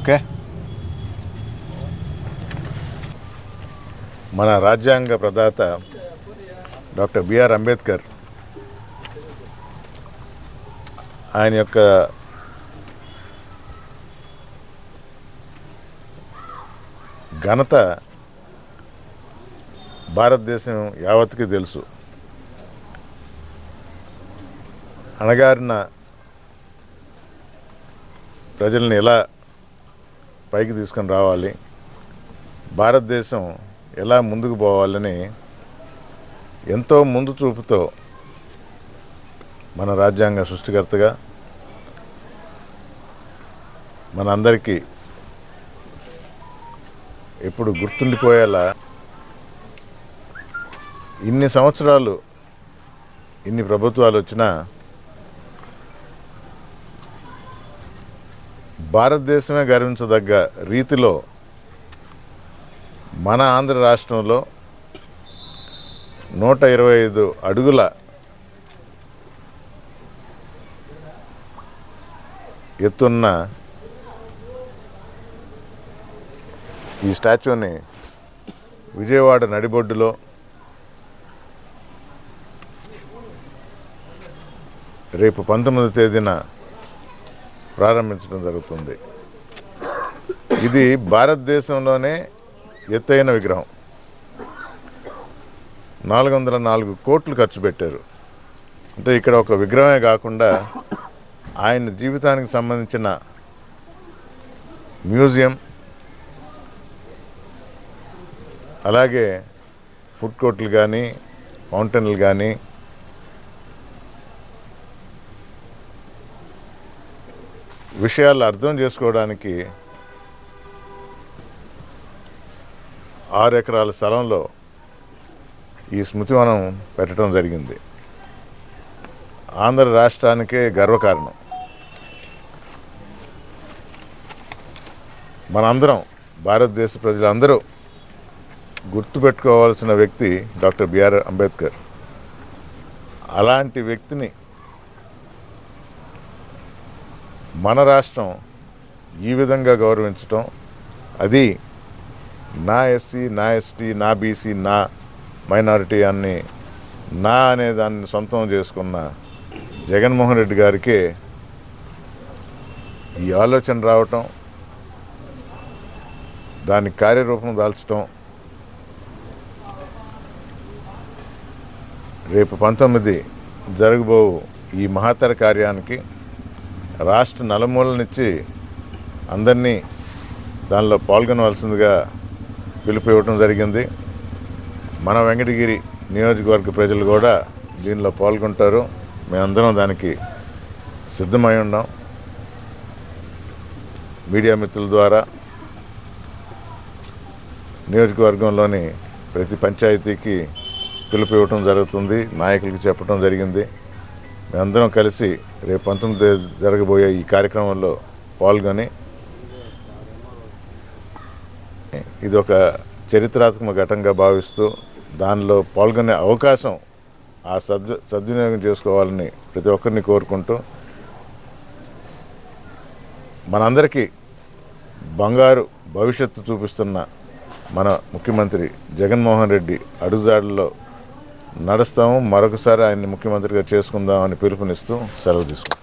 Okay? మన రాజ్యాంగ ప్రదాత డాక్టర్ బిఆర్ అంబేద్కర్ ఆయన యొక్క ఘనత భారతదేశం యావత్కి తెలుసు. అణగారిన ప్రజల్ని ఎలా పైకి తీసుకొని రావాలి. భారతదేశం ఎలా ముందుకు పోవాలని ఎంతో ముందు చూపుతో మన రాజ్యాంగ సృష్టికర్తగా మనందరికీ ఎప్పుడు గుర్తుండిపోయేలా ఇన్ని సంవత్సరాలు ఇన్ని ప్రభుత్వాలు వచ్చినా భారతదేశమే గర్వించదగ్గ రీతిలో మన ఆంధ్ర రాష్ట్రంలో నూట ఇరవై ఐదు అడుగుల ఎత్తున్న ఈ స్టాచ్యూని విజయవాడ నడిబొడ్డులో రేపు పంతొమ్మిది తేదీన ప్రారంభించడం జరుగుతుంది. ఇది భారతదేశంలోనే ఎత్తైన విగ్రహం. నాలుగు వందల నాలుగు కోట్లు ఖర్చు పెట్టారు. అంటే ఇక్కడ ఒక విగ్రహమే కాకుండా ఆయన జీవితానికి సంబంధించిన మ్యూజియం అలాగే ఫుడ్ కోర్ట్లు కానీ మౌంటైన్లు కానీ విషయాలు అర్థం చేసుకోవడానికి ఆరు ఎకరాల స్థలంలో ఈ స్మృతివనం పెట్టడం జరిగింది. ఆంధ్ర రాష్ట్రానికే గర్వకారణం. మనందరం భారతదేశ ప్రజలందరూ గుర్తుపెట్టుకోవాల్సిన వ్యక్తి డాక్టర్ బిఆర్ అంబేద్కర్. అలాంటి వ్యక్తిని మన రాష్ట్రం ఈ విధంగా గౌరవించటం అది నా ఎస్సీ నా ఎస్టీ నా బీసీ నా మైనారిటీ అని నా అనే దాన్ని సొంతం చేసుకున్న జగన్మోహన్ రెడ్డి గారికే ఈ ఆలోచన రావటం దాని కార్యరూపం దాల్చటం రేపు పంతొమ్మిది జరగబో ఈ మహత్తర కార్యానికి రాష్ట్ర నలుమూలనిచ్చి అందరినీ దానిలో పాల్గొనవలసిందిగా పిలుపు ఇవ్వటం జరిగింది. మన వెంకటగిరి నియోజకవర్గ ప్రజలు కూడా దీనిలో పాల్గొంటారు. మేమందరం దానికి సిద్ధమై ఉన్నాం. మీడియా మిత్రుల ద్వారా నియోజకవర్గంలోని ప్రతి పంచాయతీకి పిలుపు ఇవ్వటం జరుగుతుంది. నాయకులకు చెప్పడం జరిగింది. మేమందరం కలిసి రేపు పంతొమ్మిది జరగబోయే ఈ కార్యక్రమంలో పాల్గొని ఇది ఒక చరిత్రాత్మక ఘటంగా భావిస్తూ దానిలో పాల్గొనే అవకాశం ఆ సద్ సద్వినియోగం చేసుకోవాలని ప్రతి ఒక్కరిని కోరుకుంటూ మనందరికీ బంగారు భవిష్యత్తు చూపిస్తున్న మన ముఖ్యమంత్రి జగన్మోహన్ రెడ్డి అడుగుజాడల్లో నడుస్తాము మరొకసారి ఆయన్ని ముఖ్యమంత్రిగా చేసుకుందాం అని పిలుపునిస్తూ సెలవు తీసుకుంటాం